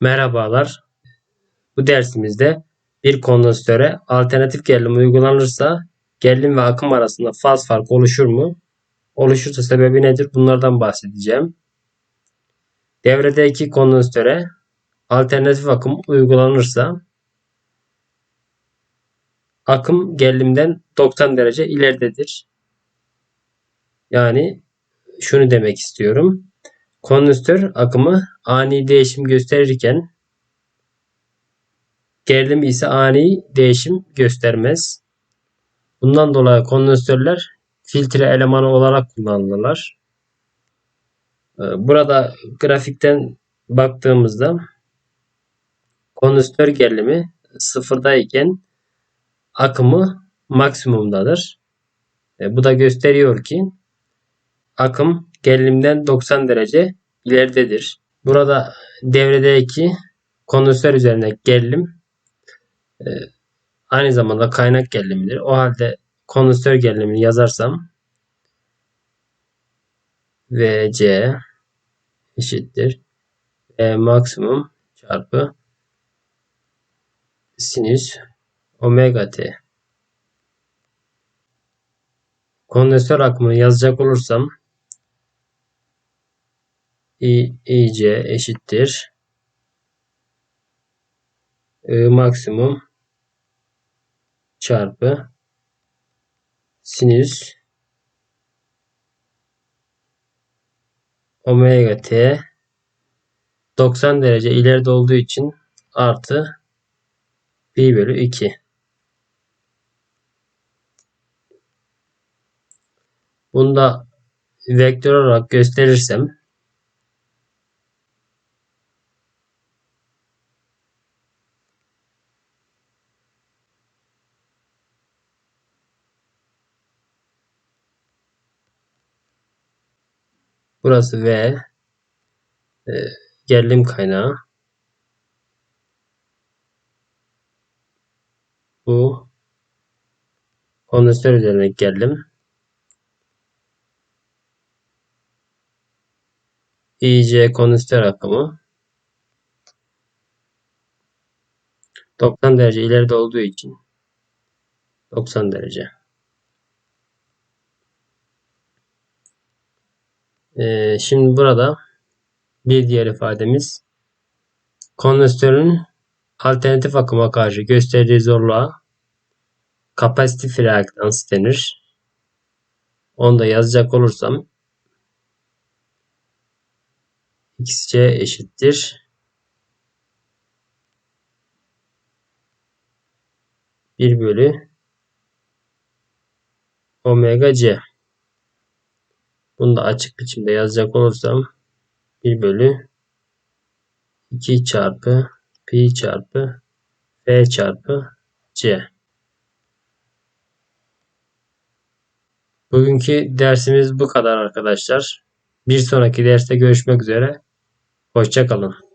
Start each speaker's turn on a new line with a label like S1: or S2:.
S1: Merhabalar. Bu dersimizde bir kondansöre alternatif gerilim uygulanırsa gerilim ve akım arasında faz farkı oluşur mu? Oluşursa sebebi nedir? Bunlardan bahsedeceğim. Devredeki kondansöre alternatif akım uygulanırsa akım gerilimden 90 derece ileridedir. Yani şunu demek istiyorum. Kondansatör akımı ani değişim gösterirken gerilim ise ani değişim göstermez. Bundan dolayı kondansatörler filtre elemanı olarak kullanılırlar. Ee, burada grafikten baktığımızda kondansatör gerilimi sıfırdayken akımı maksimumdadır. E, bu da gösteriyor ki akım gerilimden 90 derece ileridedir. Burada devredeki kondansatör üzerindeki gerilim e, aynı zamanda kaynak gerilimidir. O halde kondansatör gerilimini yazarsam VC eşittir e, maksimum çarpı sinüs omega t. Kondansatör akımını yazacak olursam I, IC eşittir I maksimum çarpı sinüs omega t 90 derece ileride olduğu için artı pi bölü 2. Bunu da vektör olarak gösterirsem Burası V. E, gerilim kaynağı. Bu kondansatör üzerindeki gerilim. IC kondansatör akımı. 90 derece ileride olduğu için 90 derece. Ee, şimdi burada bir diğer ifademiz kondansatörün alternatif akıma karşı gösterdiği zorluğa kapasitif reaktans denir. Onu da yazacak olursam xc eşittir 1 bölü omega c. Bunu da açık biçimde yazacak olursam 1 bölü 2 çarpı pi çarpı f çarpı c. Bugünkü dersimiz bu kadar arkadaşlar. Bir sonraki derste görüşmek üzere. Hoşçakalın.